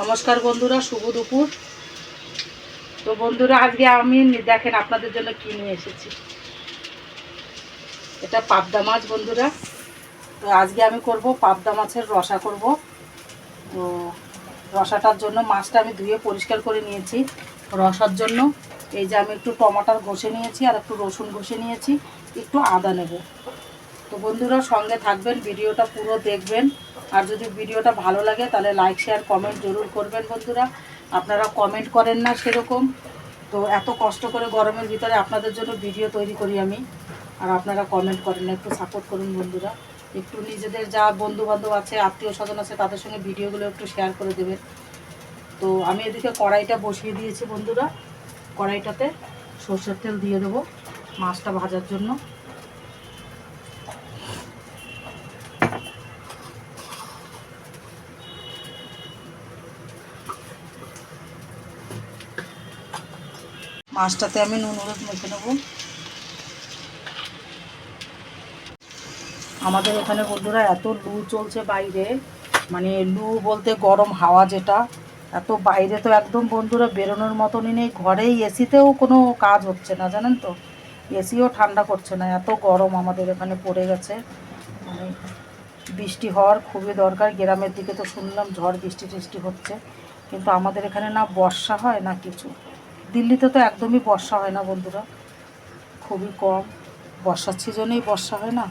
নমস্কার বন্ধুরা, শুভ দুপুর। তো বন্ধুরা, আজকে আমি দেখেন আপনাদের জন্য কি নিয়ে এসেছি। এটা পাবদা মাছ বন্ধুরা। তো আজকে আমি করব পাবদা মাছের রসা করব। তো রসাটার জন্য মাছটা আমি ধুয়ে পরিষ্কার করে নিয়েছি। রসার জন্য এই যে আমি একটু টমাটার ঘষে নিয়েছি আর একটু রসুন ঘষে নিয়েছি, একটু আদা নেব। তো বন্ধুরা, সঙ্গে থাকবেন, ভিডিওটা পুরো দেখবেন। আর যদি ভিডিওটা ভালো লাগে, তাহলে লাইক শেয়ার কমেন্ট জরুর করবেন বন্ধুরা। আপনারা কমেন্ট করেন না সেরকম। তো এত কষ্ট করে গরমের ভিতরে আপনাদের জন্য ভিডিও তৈরি করি আমি। আর আপনারা কমেন্ট করেন না, একটু সাপোর্ট করুন বন্ধুরা। একটু নিজেদের যা বন্ধু বান্ধব আছে, আত্মীয় স্বজন আছে, তাদের সঙ্গে ভিডিওগুলো একটু শেয়ার করে দেবেন। তো আমি এদিকে কড়াইটা বসিয়ে দিয়েছি বন্ধুরা। কড়াইটাতে সর্ষের তেল দিয়ে দেবো মাছটা ভাজার জন্য। মাছটাতে আমি নুন, হলুদ মেখে নেব। আমাদের এখানে বন্ধুরা এত লু চলছে বাইরে। মানে লু বলতে গরম হাওয়া যেটা, এত বাইরে তো একদম বন্ধুরা বেরোনোর মতনই নেই। ঘরেই এসিতেও কোনো কাজ হচ্ছে না, জানেন তো? এসিও ঠান্ডা করছে না, এত গরম আমাদের এখানে পড়ে গেছে। মানে বৃষ্টি হওয়ার খুবই দরকার, গ্রামের দিকে তো শুনলাম ঝড় বৃষ্টি টিষ্টি হচ্ছে। কিন্তু আমাদের এখানে না বর্ষা হয় না কিছু। দিল্লিতে তো একদমই বর্ষা হয় না বন্ধুরা। খুবই কম। বর্ষার সিজনেই বর্ষা হয় না।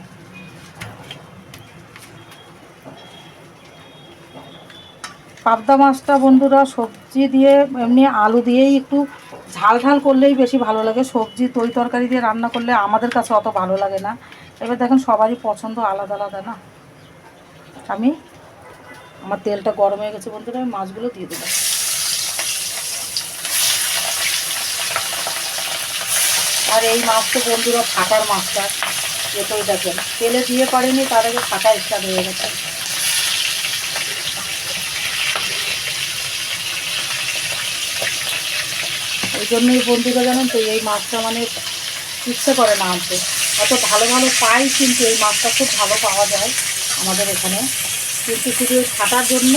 পাবদা মাছটা বন্ধুরা সবজি দিয়ে, এমনি আলু দিয়েই একটু ঝাল ঝাল করলেই বেশি ভালো লাগে। সবজি তরি তরকারি দিয়ে রান্না করলে আমাদের কাছে অত ভালো লাগে না। এবার দেখেন সবারই পছন্দ আলাদা আলাদা না। আমি, আমার তেলটা গরম হয়ে গেছে বন্ধুরা, আমি মাছগুলো দিয়ে দেবো। আর এই মাছ তো বন্ধুরা ফাটার মাছটা এটাই দেখেন। তেলে দিয়ে পারেনি, তার আগে ফাটা স্টার্ট হয়ে গেছে। ওই জন্যই বন্ধুরা জানেন তো, এই মাছটা মানে ইচ্ছে করে না আনতে। এত ভালো ভালো পাই কিন্তু এই মাছটা খুব ভালো পাওয়া যায় আমাদের এখানে। কিন্তু শুধু ফাটার জন্য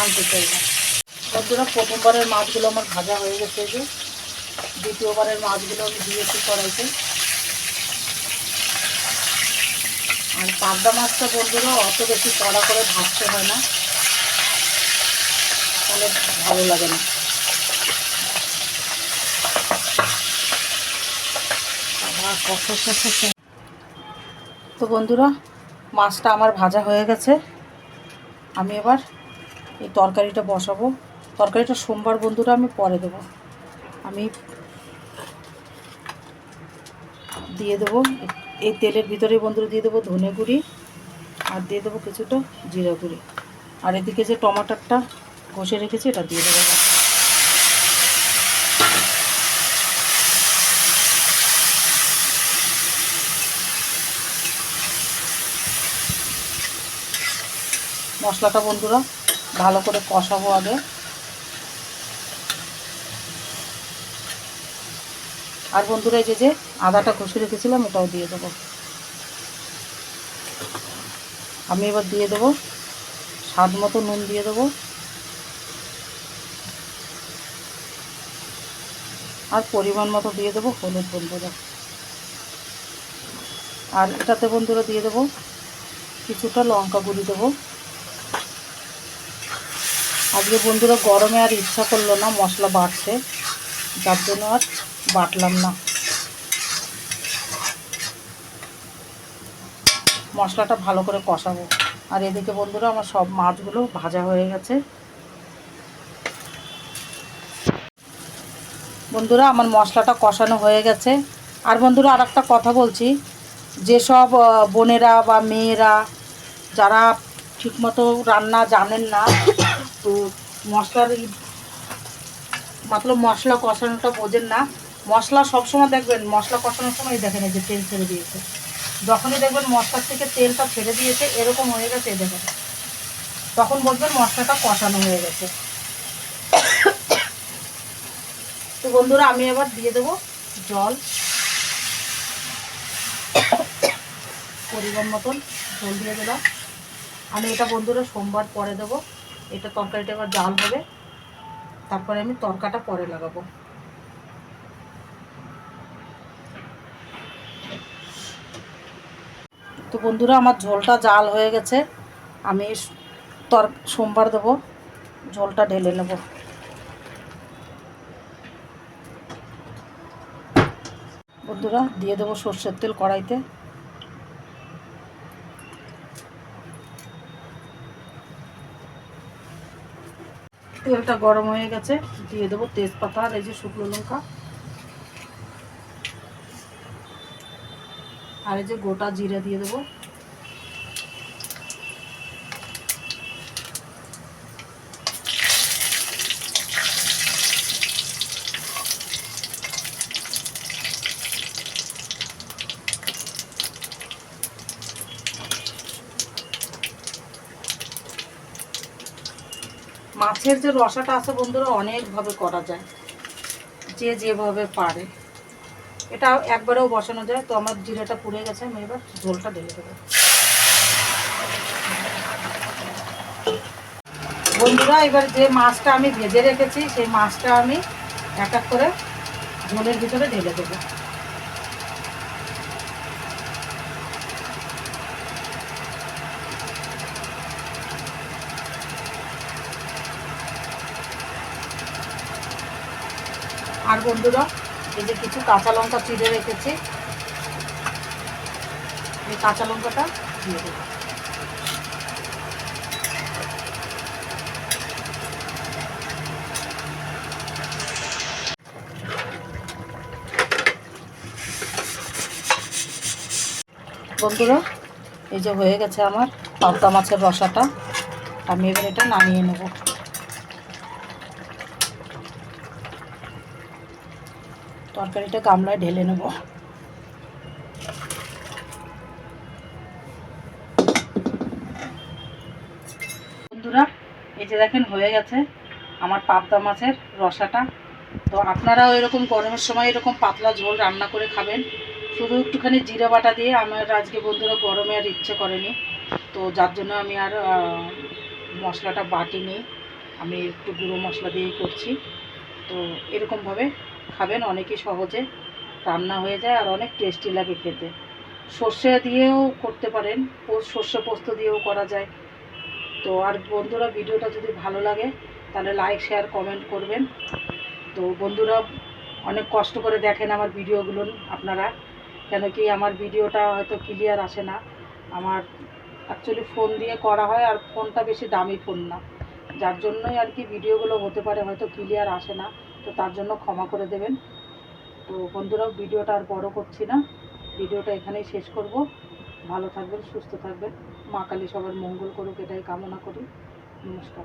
আনতে চাই না। বন্ধুরা, প্রথমবারের মাছগুলো আমার ভাজা হয়ে গেছে যে। দ্বিতীয়বারের মাছগুলো আমি দিয়েছি কড়াইতে। আর পাবদা মাছটা বন্ধুরা অত বেশি কড়া করে ভাজতে হয় না। তাহলে ভালো লাগে না। তো বন্ধুরা, মাছটা আমার ভাজা হয়ে গেছে। আমি এবার এই তরকারিটা বসাবো। তরকারিটা সোমবার বন্ধুরা আমি পরে দেবো। আমি দিয়ে দেবো। এই তেলের ভিতরে বন্ধুরা দিয়ে দেবো ধনে গুঁড়ি আর দিয়ে দেবো কিছুটা জিরা গুঁড়ি। আর এদিকে যে টমাটারটা ঘষে রেখেছি, এটা দিয়ে দেবো। মশলাটা বন্ধুরা ভালো করে কষাবো আগে। আর বন্ধুরা যে যে আদাটা ঘষে রেখেছিলাম এটাও দিয়ে দেবো। আমি এবার দিয়ে দেবো, স্বাদ মতো নুন দিয়ে দেবো। আর পরিমাণ মতো দিয়ে দেবো হলুদ বন্ধুরা। আর এটাতে বন্ধুরা দিয়ে দেবো, কিছুটা লঙ্কা গুঁড়ি দেবো। আজকে বন্ধুরা গরমে আর ইচ্ছা করল না মশলা বাড়ছে যার জন্য আর বাটলাম না। মশলাটা ভালো করে কষাবো। আর এদিকে বন্ধুরা, আমার সব মাছগুলো ভাজা হয়ে গেছে। বন্ধুরা, আমার মশলাটা কষানো হয়ে গেছে। আর বন্ধুরা আর একটা কথা বলছি। যেসব বোনেরা বা মেয়েরা যারা ঠিকমতো রান্না জানেন না, তো মশলার মতলব মশলা কষানোটা বোঝেন না। মশলা সবসময় দেখবেন, মশলা কষানোর সময় দেখেন এই যে তেল ছেড়ে দিয়েছে। যখনই দেখবেন মশলার থেকে তেলটা ছেড়ে দিয়েছে, এরকম হয়ে গেছে দেখেন। তখন বলবেন মশলাটা কষানো হয়ে গেছে। তো বন্ধুরা, আমি এবার দিয়ে দেবো জল। পরিমাণ মতন জল দিয়ে দিলাম। আমি এটা বন্ধুরা সোমবার পরে দেবো। এটা তরকারিটা এবার জাল হবে। তারপরে আমি তরকাটা পরে লাগাবো। তো বন্ধুরা, আমার ঝোলটা জাল হয়ে গেছে। আমি তর, সোমবার দেবো। ঝোলটা ঢেলে নেব। বন্ধুরা, দিয়ে দেবো সর্ষের তেল কড়াইতে। তেলটা গরম হয়ে গেছে। দিয়ে দেবো তেজপাতা আর এই যে শুকনো লঙ্কা। আর এই যে গোটা জিরা দিয়ে দেবো। মাছের যে রসাটা আছে বন্ধুরা, অনেকভাবে করা যায়। যে যেভাবে পারে। এটা একবারেও বসানো যায় তো আমার জিরাটা পুড়ে গেছে, আমি এবার ঝোলটা ঢেলে দেবো। বন্ধুরা, এবার যে মাছটা আমি ভেজে রেখেছি, সেই মাছটা আমি এক এক করে ঝোলের ভিতরে ঢেলে দেবো। আর বন্ধুরা এই যে কিছু কাঁচা লঙ্কা চিড়ে রেখেছি। এই কাঁচা লঙ্কাটা দিয়ে দেবো। বন্ধুরা, এই যে হয়ে গেছে আমার পাবদা মাছের রসাটা। আমি এবার এটা নামিয়ে নেব। তরকারিটা গামলায় ঢেলে নেব। বন্ধুরা, এই যে দেখেন হয়ে গেছে আমার পাবদা মাছের রসাটা। তো আপনারাও এরকম গরমের সময় এরকম পাতলা ঝোল রান্না করে খাবেন। শুধু একটুখানি জিরা বাটা দিয়ে আমার আজকে বন্ধুরা গরমে আর ইচ্ছে করেনি। তো যার জন্য আমি আর মশলাটা বাটিনি। আমি একটু গুঁড়ো মশলা দিয়েই করছি। তো এরকমভাবে খাবেন, অনেকই সহজে। রান্না হয়ে যায় আর অনেক টেস্টি লাগে খেতে। সর্ষে দিয়েও করতে পারেন সর্ষে পোস্ত দিয়েও করা যায়। তো আর বন্ধুরা, ভিডিওটা যদি ভালো লাগে, তাহলে লাইক শেয়ার কমেন্ট করবেন। তো বন্ধুরা, অনেক কষ্ট করে দেখেন আমার ভিডিওগুলো আপনারা। কেন কি আমার ভিডিওটা হয়তো ক্লিয়ার আসে না। আমার অ্যাকচুয়ালি ফোন দিয়ে করা হয় আর ফোনটা বেশি দামি ফোন না। যার জন্যই আর কি ভিডিওগুলো হতে পারে, হয়তো ক্লিয়ার আসে না। তো তার জন্য ক্ষমা করে দেবেন। তো বন্ধুরাও ভিডিওটা আর বড় করছি না। ভিডিওটা এখানেই শেষ করব। ভালো থাকবেন, সুস্থ থাকবেন। মা কালী সবার মঙ্গল করুক, এটাই কামনা করি। নমস্কার।